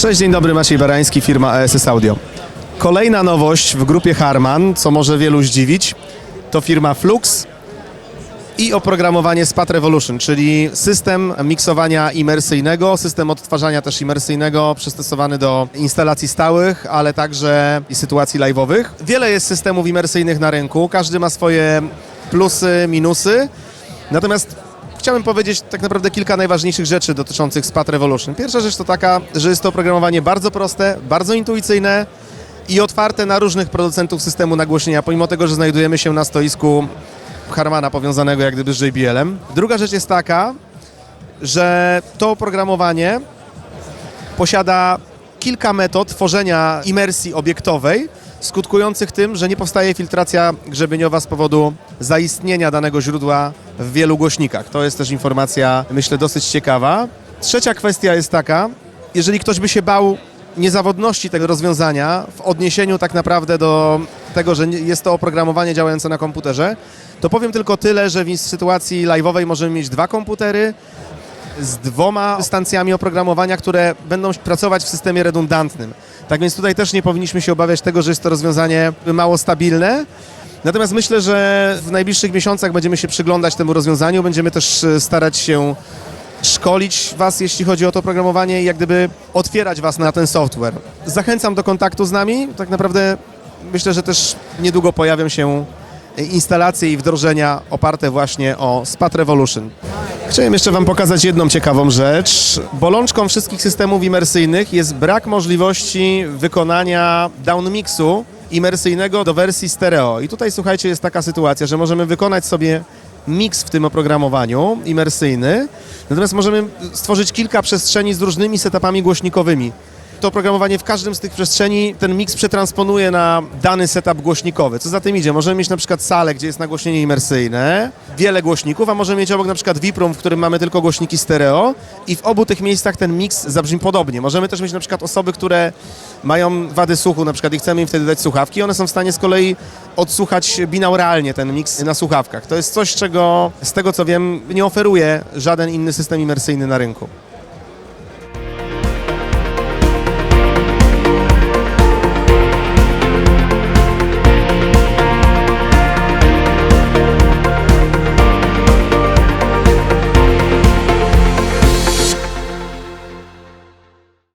Cześć, dzień dobry, Maciej Barański, firma ASS Audio. Kolejna nowość w grupie Harman, co może wielu zdziwić, to firma Flux i oprogramowanie SPAT Revolution, czyli system miksowania imersyjnego, system odtwarzania też imersyjnego, przystosowany do instalacji stałych, ale także i sytuacji live'owych. Wiele jest systemów imersyjnych na rynku, każdy ma swoje plusy, minusy, natomiast chciałbym powiedzieć tak naprawdę kilka najważniejszych rzeczy dotyczących SPAT Revolution. Pierwsza rzecz to taka, że jest to oprogramowanie bardzo proste, bardzo intuicyjne i otwarte na różnych producentów systemu nagłośnienia, pomimo tego, że znajdujemy się na stoisku Harmana powiązanego jak gdyby z JBL-em. Druga rzecz jest taka, że to oprogramowanie posiada kilka metod tworzenia imersji obiektowej, skutkujących tym, że nie powstaje filtracja grzebieniowa z powodu zaistnienia danego źródła w wielu głośnikach. To jest też informacja, myślę, dosyć ciekawa. Trzecia kwestia jest taka, jeżeli ktoś by się bał niezawodności tego rozwiązania w odniesieniu tak naprawdę do tego, że jest to oprogramowanie działające na komputerze, to powiem tylko tyle, że w sytuacji live'owej możemy mieć dwa komputery, z dwoma stancjami oprogramowania, które będą pracować w systemie redundantnym. Tak więc tutaj też nie powinniśmy się obawiać tego, że jest to rozwiązanie mało stabilne. Natomiast myślę, że w najbliższych miesiącach będziemy się przyglądać temu rozwiązaniu, będziemy też e, starać się szkolić Was, jeśli chodzi o to oprogramowanie i jak gdyby otwierać Was na ten software. Zachęcam do kontaktu z nami. Tak naprawdę myślę, że też niedługo pojawią się instalacje i wdrożenia oparte właśnie o SPAT Revolution. Chciałem jeszcze Wam pokazać jedną ciekawą rzecz. Bolączką wszystkich systemów imersyjnych jest brak możliwości wykonania downmixu imersyjnego do wersji stereo. I tutaj słuchajcie, jest taka sytuacja, że możemy wykonać sobie mix w tym oprogramowaniu imersyjny, natomiast możemy stworzyć kilka przestrzeni z różnymi setupami głośnikowymi. To oprogramowanie w każdym z tych przestrzeni ten mix przetransponuje na dany setup głośnikowy. Co za tym idzie? Możemy mieć na przykład salę, gdzie jest nagłośnienie imersyjne, wiele głośników, a możemy mieć obok na przykład VIP room, w którym mamy tylko głośniki stereo i w obu tych miejscach ten mix zabrzmi podobnie. Możemy też mieć na przykład osoby, które mają wady słuchu na przykład i chcemy im wtedy dać słuchawki, one są w stanie z kolei odsłuchać binauralnie ten mix na słuchawkach. To jest coś, czego z tego co wiem nie oferuje żaden inny system imersyjny na rynku.